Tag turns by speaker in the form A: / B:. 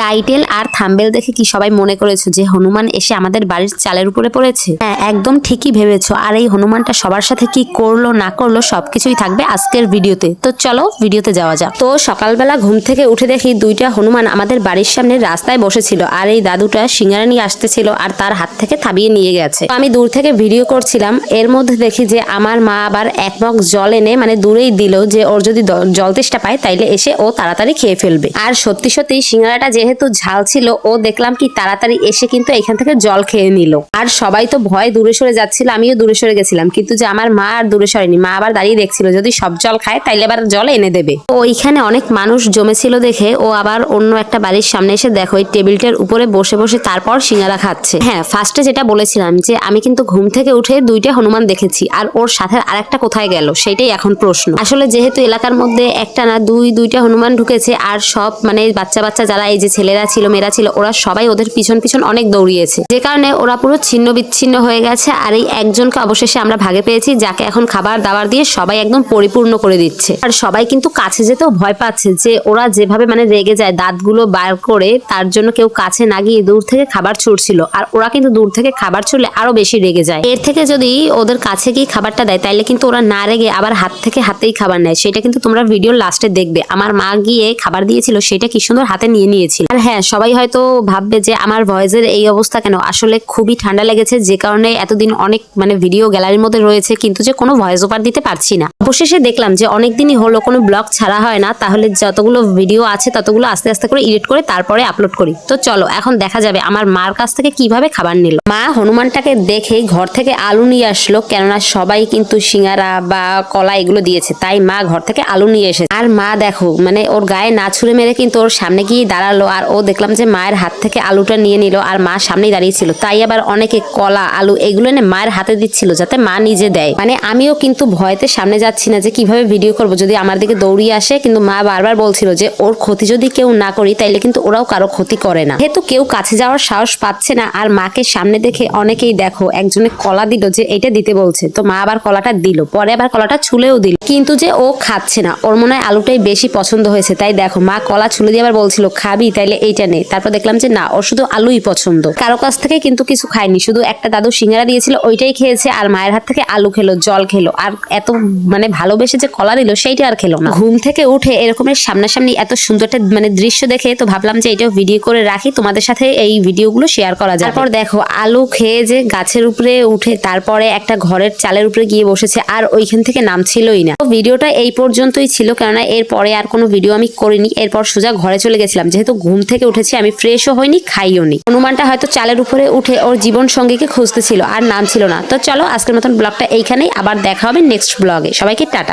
A: Title আর thumbnail দেখে কি সবাই মনে করেছ যে হনুমান এসে আমাদের বাড়ির চালের উপরে পড়েছে? হ্যাঁ একদম ঠিকই ভেবেছো। আর এই হনুমানটা সবার সাথে কি করল, না করল, সবকিছুই থাকবে আজকের ভিডিওতে। তো চলো ভিডিওতে যাওয়া যাক। তো সকালবেলা ঘুম থেকে উঠে দেখি দুইটা হনুমান আমাদের বাড়ির সামনে রাস্তায় বসেছিল। আর এই দাদুটা সিঙ্গারা নিয়ে আসতেছিল আর তার হাত থেকে থাবিয়ে নিয়ে গেছে। আমি দূর থেকে ভিডিও করছিলাম। এর মধ্যে দেখি যে আমার মা আবার এক মগ জল এনে মানে দূরেই দিল যে ওর যদি জল তেষ্টা পায় তাইলে এসে ও তাড়াতাড়ি খেয়ে ফেলবে। আর সত্যি সত্যি সিঙ্গারাটা যেহেতু ঝাল ছিল, ও দেখলাম কি তাড়াতাড়ি এসে কিন্তু এখান থেকে জল খেয়ে নিল। আর সবাই তো ভয় দূরে সরে যাচ্ছিল, আমিও দূরে সরে গেছিলাম। কিন্তু যে আমার মা আর দূরে সরেনি, মা আবার দাঁড়িয়ে দেখছিল, যদি সব জল খায় তাইলে আবার জল এনে দেবে। তো ওইখানে অনেক মানুষ জমেছিল দেখে, ও আবার অন্য একটা বাড়ির সামনে এসে দেখো ওই টেবিলটার উপরে বসে বসে তারপর সিঙ্গারা খাচ্ছে। হ্যাঁ ফার্স্টে যেটা বলেছিলাম যে, আমি কিন্তু ঘুম থেকে উঠে দুইটা হনুমান দেখেছি, আর ওর সাথে আরেকটা কোথায় গেল সেটাই এখন প্রশ্ন। আসলে যেহেতু এলাকার মধ্যে একটা না দুই, দুইটা হনুমান ঢুকেছে, আর সব মানে বাচ্চা বাচ্চা যারা এই যে ছেলেরা ছিল, মেয়েরা ছিল, ওরা সবাই ওদের পিছন পিছন অনেক দৌড়িয়েছে। যে কারণে ওরা পুরো ছিন্ন বিচ্ছিন্ন হয়ে গেছে আর এই একজনকে অবশেষে আমরা ভাগে পেয়েছি, যাকে এখন খাবার দাবার দিয়ে সবাই একদম পরিপূর্ণ করে দিচ্ছে। আর সবাই কিন্তু কাছে যেতেও ভয় পাচ্ছে যে ওরা যেভাবে মানে রেগে যায়, দাঁতগুলো বার করে তার জন্য কেউ কাছে না গিয়ে দূর থেকে খাবার ছুটছিল। আর ওরা কিন্তু দূর থেকে খাবার ছুড়লে আরও বেশি রেগে যায়। এর থেকে যদি ওদের কাছে গিয়ে খাবারটা দেয়, তাইলে কিন্তু ওরা না রেগে আবার হাত থেকে হাতেই খাবার নেয়। সেটা কিন্তু তোমরা ভিডিওর লাস্টে দেখবে। আমার মা গিয়ে খাবার দিয়েছিল, সেটা কি সুন্দর হাতে নিয়ে নিয়েছিল। আর হ্যাঁ সবাই হয়তো ভাববে যে আমার ভয়েসের এই অবস্থা কেন? আসলে খুবই ঠান্ডা লেগেছে, যে কারণে এতদিন অনেক মানে ভিডিও গ্যালারির মধ্যে রয়েছে, কিন্তু যে কোনো ভয়েস ওভার দিতে পারছি না। অবশেষে দেখলাম যে অনেক দিনই হলো, কোনো ব্লগ ছাড়া হয় না, তাহলে যতগুলো ভিডিও আছে, ততগুলো আস্তে আস্তে করে এডিট করে তারপরে আপলোড করি। তো চলো, এখন দেখা যাবে আমার মার কাছ থেকে কীভাবে খাবার নিল। মা হনুমানটাকে দেখে ঘর থেকে আলু নিয়ে আসলো, কেননা সবাই কিন্তু সিঙ্গারা বা কলা এগুলো দিয়েছে, তাই মা ঘর থেকে আলু নিয়ে এসেছে। আর মা দেখো মানে ওর গায়ে না ছুঁড়ে মেরে কিন্তু ওর সামনে গিয়ে দাঁড়াল আর ও দেখলাম যে মায়ের হাত থেকে আলুটা নিয়ে নিল আর মা সামনেই দাঁড়িয়েছিল তাই আবার অনেকে কলা, আলু এগুলো এনে মায়ের হাতে দিচ্ছিল যাতে মা নিজে দেয়। মানে আমিও কিন্তু ভয়তে সামনে যাচ্ছি না যে কীভাবে ভিডিও করব। যদি আমার দিকে দৌড়িয়ে আসে কিন্তু মা বারবার বলছিল যে ওর ক্ষতি যদি কেউ না করি তাইলে কিন্তু ওরাও কারও ক্ষতি করে না। যেহেতু কেউ কাছে যাওয়ার সাহস পাচ্ছে না আর মাকে সামনে দেখে অনেকেই দেখো একজনে কলা দিল যে এটা দিতে বলছে। তো মা আবার কলাটা দিল, পরে আবার কলাটা ছুলেও দিল। কিন্তু যে ও খাচ্ছে না, ওর মনে হয় আলুটাই বেশি পছন্দ হয়েছে। তাই দেখো মা কলা ছুলে দিয়ে আবার বলছিল, খাবি তাইলে এইটা নে তারপর দেখলাম যে না, ওর শুধু আলুই পছন্দ। কারও কাছ থেকে কিন্তু কিছু খায়নি। শুধু একটা দাদু সিঙ্গারা দিয়েছিল, ওইটাই খেয়েছে আর মায়ের হাত থেকে আলু খেলো, জল খেলো। আর এত মানে ভালোবেসে যে কলা দিল, সেইটা আর খেলো না। ঘুম থেকে উঠে এরকমের সামনাসামনি এত সুন্দর মানে দৃশ্য দেখে তো ভাবলাম যে এটাও ভিডিও করে রাখি। তোমাদের সাথে এই ভিডিওগুলো শেয়ার করা যায় তারপর দেখো, আলু খেয়ে যে গাছের উপরে উঠে তারপরে একটা ঘরের চালের উপরে গিয়ে বসেছে আর ওইখান থেকে নামছিলই না। ভিডিওটা এই পর্যন্তই ছিল, কেননা এরপরে আর কোনো ভিডিও আমি করিনি। এরপর সোজা ঘরে চলে গেছিলাম। যেহেতু ঘুম থেকে উঠেছি, আমি ফ্রেশও হইনি, খাইও নি। হনুমানটা হয়তো চালের উপরে উঠে ওর জীবন সঙ্গীকে খুঁজতেছিল, আর নাম ছিল না। তো চলো আজকের মতন ব্লগটা এইখানেই, আবার দেখা হবে নেক্সট ব্লগে সবাইকে টাটা।